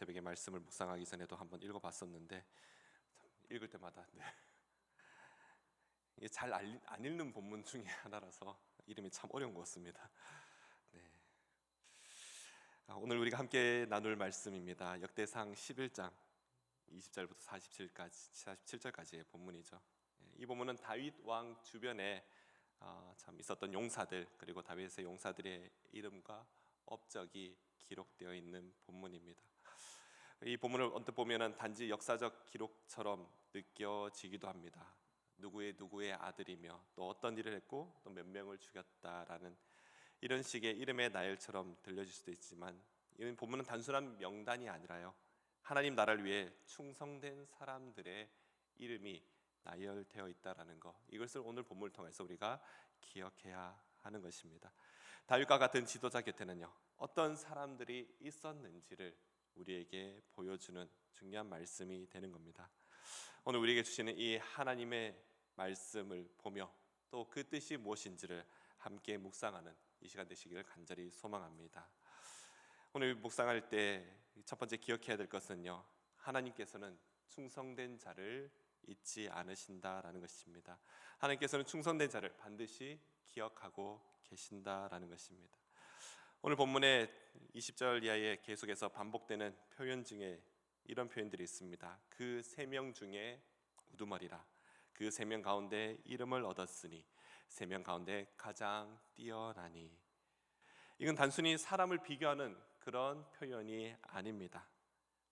새벽에 말씀을 묵상하기 전에도 한번 읽어봤었는데 참 읽을 때마다 네. 이게 잘 안 읽는 본문 중에 하나라서 이름이 참 어려운 것 같습니다. 네. 아, 오늘 우리가 함께 나눌 말씀입니다. 역대상 11장 20절부터 47까지 47절까지의 본문이죠. 예, 이 본문은 다윗 왕 주변에 아, 참 있었던 용사들 그리고 다윗의 용사들의 이름과 업적이 기록되어 있는 본문입니다. 이 본문을 언뜻 보면은 단지 역사적 기록처럼 느껴지기도 합니다. 누구의 누구의 아들이며 또 어떤 일을 했고 또 몇 명을 죽였다라는 이런 식의 이름의 나열처럼 들려질 수도 있지만 이 본문은 단순한 명단이 아니라요. 하나님 나라를 위해 충성된 사람들의 이름이 나열되어 있다라는 것. 이것을 오늘 본문을 통해서 우리가 기억해야 하는 것입니다. 다윗과 같은 지도자 곁에는요. 어떤 사람들이 있었는지를 우리에게 보여주는 중요한 말씀이 되는 겁니다. 오늘 우리에게 주시는 이 하나님의 말씀을 보며 또 그 뜻이 무엇인지를 함께 묵상하는 이 시간 되시기를 간절히 소망합니다. 오늘 묵상할 때 첫 번째 기억해야 될 것은요. 하나님께서는 충성된 자를 잊지 않으신다라는 것입니다. 하나님께서는 충성된 자를 반드시 기억하고 계신다라는 것입니다. 오늘 본문의 20절 이하에 계속해서 반복되는 표현 중에 이런 표현들이 있습니다. 그 세 명 중에 우두머리라. 그 세 명 가운데 이름을 얻었으니 세 명 가운데 가장 뛰어나니. 이건 단순히 사람을 비교하는 그런 표현이 아닙니다.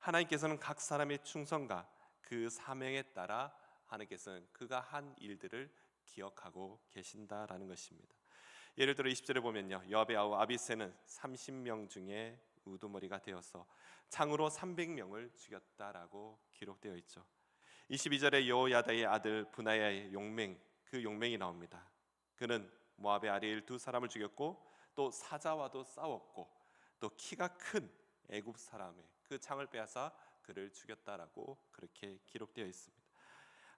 하나님께서는 각 사람의 충성과 그 사명에 따라 하나님께서는 그가 한 일들을 기억하고 계신다라는 것입니다. 예를 들어 20절에 보면요. 여압의 아우 아비세는 30명 중에 우두머리가 되어서 창으로 300명을 죽였다라고 기록되어 있죠. 22절에 여호야다의 아들 분하야의 용맹 그 용맹이 나옵니다. 그는 모압의 아리엘 두 사람을 죽였고 또 사자와도 싸웠고 또 키가 큰 애굽 사람의 그 창을 빼앗아 그를 죽였다라고 그렇게 기록되어 있습니다.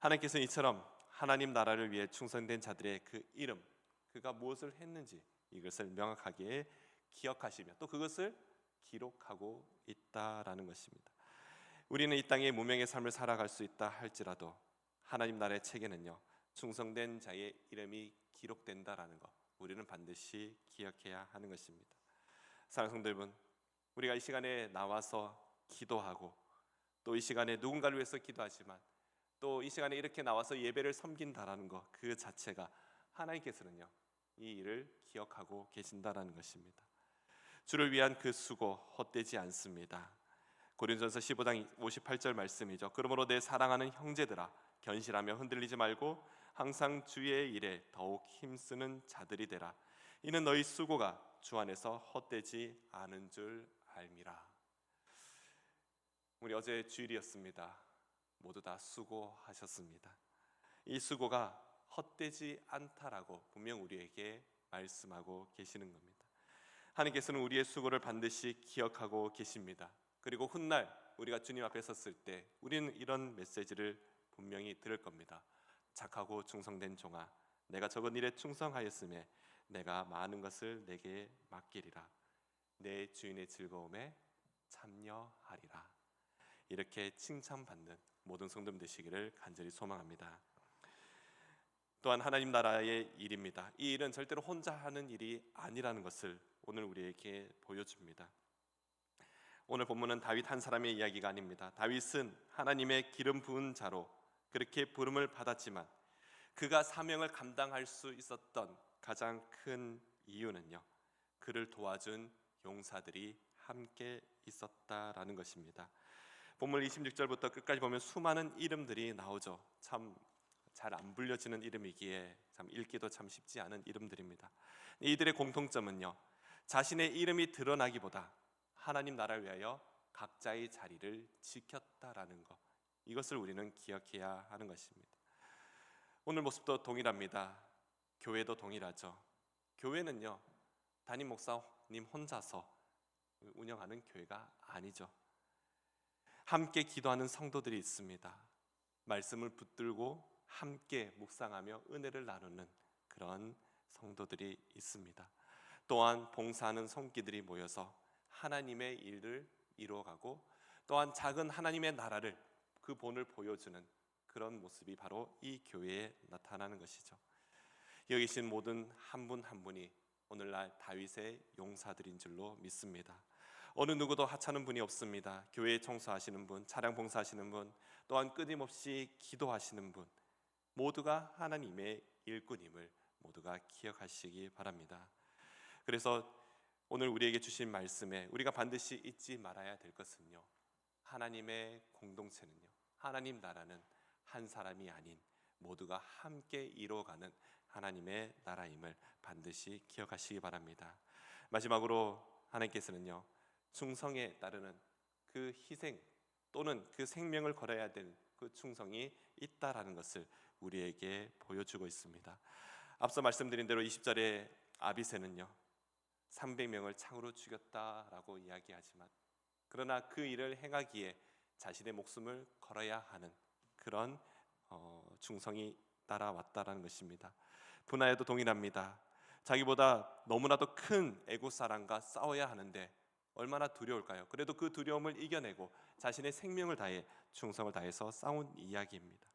하나님께서는 이처럼 하나님 나라를 위해 충성된 자들의 그 이름 그가 무엇을 했는지 이것을 명확하게 기억하시며 또 그것을 기록하고 있다라는 것입니다. 우리는 이 땅에 무명의 삶을 살아갈 수 있다 할지라도 하나님 나라의 책에는요 충성된 자의 이름이 기록된다라는 것 우리는 반드시 기억해야 하는 것입니다. 사랑하는 여러분, 우리가 이 시간에 나와서 기도하고 또 이 시간에 누군가를 위해서 기도하지만 또 이 시간에 이렇게 나와서 예배를 섬긴다라는 것 그 자체가 하나님께서는요 이 일을 기억하고 계신다라는 것입니다. 주를 위한 그 수고 헛되지 않습니다. 고린도전서 15장 58절 말씀이죠. 그러므로 내 사랑하는 형제들아 견실하며 흔들리지 말고 항상 주의 일에 더욱 힘쓰는 자들이 되라. 이는 너희 수고가 주 안에서 헛되지 않은 줄 알미라. 우리 어제 주일이었습니다. 모두 다 수고하셨습니다. 이 수고가 헛되지 않다라고 분명 우리에게 말씀하고 계시는 겁니다. 하나님께서는 우리의 수고를 반드시 기억하고 계십니다. 그리고 훗날 우리가 주님 앞에 섰을 때 우리는 이런 메시지를 분명히 들을 겁니다. 착하고 충성된 종아, 내가 적은 일에 충성하였음에 내가 많은 것을 내게 맡기리라. 내 주인의 즐거움에 참여하리라. 이렇게 칭찬받는 모든 성도님 되시기를 간절히 소망합니다. 또한 하나님 나라의 일입니다. 이 일은 절대로 혼자 하는 일이 아니라는 것을 오늘 우리에게 보여줍니다. 오늘 본문은 다윗 한 사람의 이야기가 아닙니다. 다윗은 하나님의 기름 부은 자로 그렇게 부름을 받았지만 그가 사명을 감당할 수 있었던 가장 큰 이유는요. 그를 도와준 용사들이 함께 있었다라는 것입니다. 본문 26절부터 끝까지 보면 수많은 이름들이 나오죠. 참 잘 안 불려지는 이름이기에 참 읽기도 참 쉽지 않은 이름들입니다. 이들의 공통점은요. 자신의 이름이 드러나기보다 하나님 나라를 위하여 각자의 자리를 지켰다라는 것. 이것을 우리는 기억해야 하는 것입니다. 오늘 모습도 동일합니다. 교회도 동일하죠. 교회는요. 담임 목사님 혼자서 운영하는 교회가 아니죠. 함께 기도하는 성도들이 있습니다. 말씀을 붙들고 함께 묵상하며 은혜를 나누는 그런 성도들이 있습니다. 또한 봉사하는 성기들이 모여서 하나님의 일을 이루어가고 또한 작은 하나님의 나라를 그 본을 보여주는 그런 모습이 바로 이 교회에 나타나는 것이죠. 여기 계신 모든 한 분한 분이 오늘날 다윗의 용사들인 줄로 믿습니다. 어느 누구도 하찮은 분이 없습니다. 교회 청소하시는 분, 차량 봉사하시는 분, 또한 끊임없이 기도하시는 분, 모두가 하나님의 일꾼임을 모두가 기억하시기 바랍니다. 그래서 오늘 우리에게 주신 말씀에 우리가 반드시 잊지 말아야 될 것은요. 하나님의 공동체는요. 하나님 나라는 한 사람이 아닌 모두가 함께 이루어가는 하나님의 나라임을 반드시 기억하시기 바랍니다. 마지막으로 하나님께서는요. 충성에 따르는 그 희생 또는 그 생명을 걸어야 될 그 충성이 있다라는 것을 우리에게 보여주고 있습니다. 앞서 말씀드린 대로 20절에 아비세는요. 300명을 창으로 죽였다라고 이야기하지만 그러나 그 일을 행하기에 자신의 목숨을 걸어야 하는 그런 어, 충성이 따라왔다라는 것입니다. 분하에도 동일합니다. 자기보다 너무나도 큰 애국 사람과 싸워야 하는데 얼마나 두려울까요? 그래도 그 두려움을 이겨내고 자신의 생명을 다해 충성을 다해서 싸운 이야기입니다.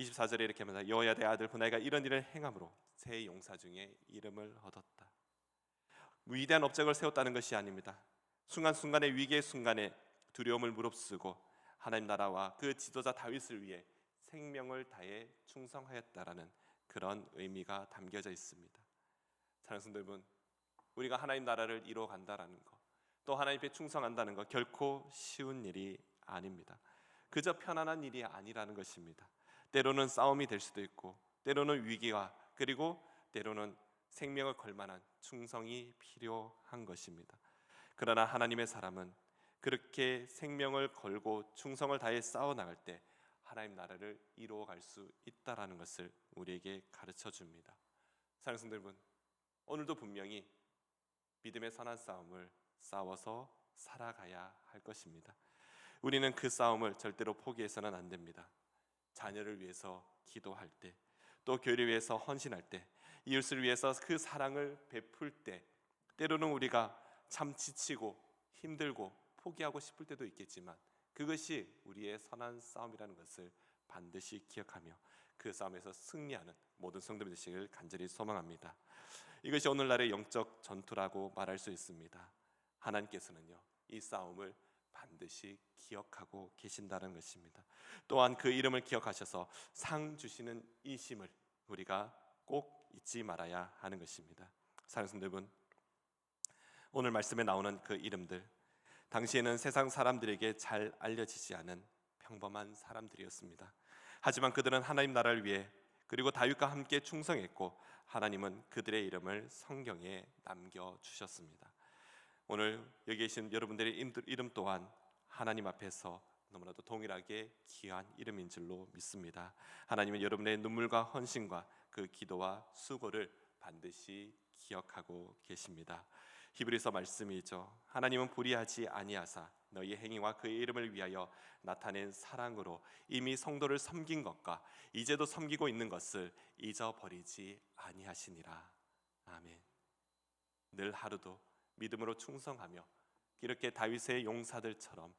24절에 이렇게 합니다. 여호야의 아들 분하가 이런 일을 행함으로 세 용사 중에 이름을 얻었다. 위대한 업적을 세웠다는 것이 아닙니다. 순간순간의 위기의 순간에 두려움을 무릅쓰고 하나님 나라와 그 지도자 다윗을 위해 생명을 다해 충성하였다라는 그런 의미가 담겨져 있습니다. 성도 여러분, 우리가 하나님 나라를 이루어 간다라는 것, 또 하나님께 충성한다는 것 결코 쉬운 일이 아닙니다. 그저 편안한 일이 아니라는 것입니다. 때로는 싸움이 될 수도 있고, 때로는 위기와 그리고 때로는 생명을 걸 만한 충성이 필요한 것입니다. 그러나 하나님의 사람은 그렇게 생명을 걸고 충성을 다해 싸워 나갈 때 하나님 나라를 이루어 갈 수 있다라는 것을 우리에게 가르쳐 줍니다. 사랑하는 성도 여러분, 오늘도 분명히 믿음의 선한 싸움을 싸워서 살아가야 할 것입니다. 우리는 그 싸움을 절대로 포기해서는 안 됩니다. 자녀를 위해서 기도할 때, 또 교회를 위해서 헌신할 때, 이웃을 위해서 그 사랑을 베풀 때, 때로는 우리가 참 지치고 힘들고 포기하고 싶을 때도 있겠지만 그것이 우리의 선한 싸움이라는 것을 반드시 기억하며 그 싸움에서 승리하는 모든 성도들 되시길 간절히 소망합니다. 이것이 오늘날의 영적 전투라고 말할 수 있습니다. 하나님께서는요 이 싸움을 반드시 기억하고 계신다는 것입니다. 또한 그 이름을 기억하셔서 상 주시는 이 심을 우리가 꼭 잊지 말아야 하는 것입니다. 사랑하는 여러분, 오늘 말씀에 나오는 그 이름들 당시에는 세상 사람들에게 잘 알려지지 않은 평범한 사람들이었습니다. 하지만 그들은 하나님 나라를 위해 그리고 다윗과 함께 충성했고 하나님은 그들의 이름을 성경에 남겨 주셨습니다. 오늘 여기 계신 여러분들의 이름 또한 하나님 앞에서 너무나도 동일하게 귀한 이름인 줄로 믿습니다. 하나님은 여러분의 눈물과 헌신과 그 기도와 수고를 반드시 기억하고 계십니다. 히브리서 말씀이죠. 하나님은 불의하지 아니하사 너희 행위와 그의 이름을 위하여 나타낸 사랑으로 이미 성도를 섬긴 것과 이제도 섬기고 있는 것을 잊어버리지 아니하시니라. 아멘. 늘 하루도 믿음으로 충성하며 이렇게 다윗의 용사들처럼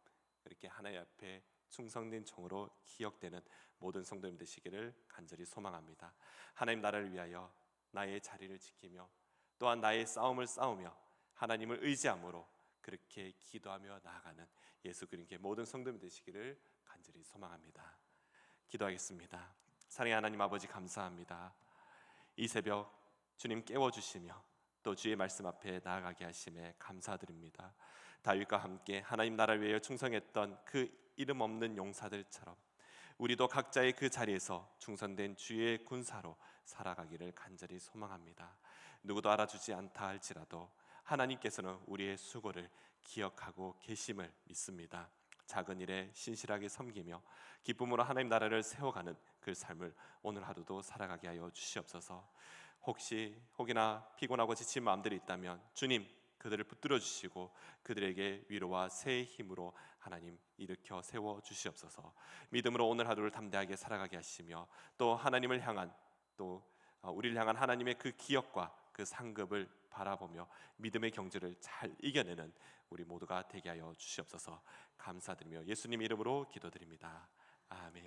이렇게 하나님 앞에 충성된 종으로 기억되는 모든 성도님 되시기를 간절히 소망합니다. 하나님 나라를 위하여 나의 자리를 지키며 또한 나의 싸움을 싸우며 하나님을 의지함으로 그렇게 기도하며 나아가는 예수 그리스도의 모든 성도님 되시기를 간절히 소망합니다. 기도하겠습니다. 사랑의 하나님 아버지 감사합니다. 이 새벽 주님 깨워 주시며 또 주의 말씀 앞에 나아가게 하심에 감사드립니다. 다윗과 함께 하나님 나라를 위하여 충성했던 그 이름 없는 용사들처럼 우리도 각자의 그 자리에서 충성된 주의 군사로 살아가기를 간절히 소망합니다. 누구도 알아주지 않다 할지라도 하나님께서는 우리의 수고를 기억하고 계심을 믿습니다. 작은 일에 신실하게 섬기며 기쁨으로 하나님 나라를 세워가는 그 삶을 오늘 하루도 살아가게 하여 주시옵소서. 혹시 혹이나 피곤하고 지친 마음들이 있다면 주님 그들을 붙들어 주시고 그들에게 위로와 새 힘으로 하나님 일으켜 세워 주시옵소서. 믿음으로 오늘 하루를 담대하게 살아가게 하시며 또 하나님을 향한 또 어, 우리를 향한 하나님의 그 기억과 그그 상급을 바라보며 믿음의 경주를 잘 이겨내는 우리 모두가 되게 하여 주시옵소서 감사드리며 예수님 이름으로 기도드립니다. 아멘.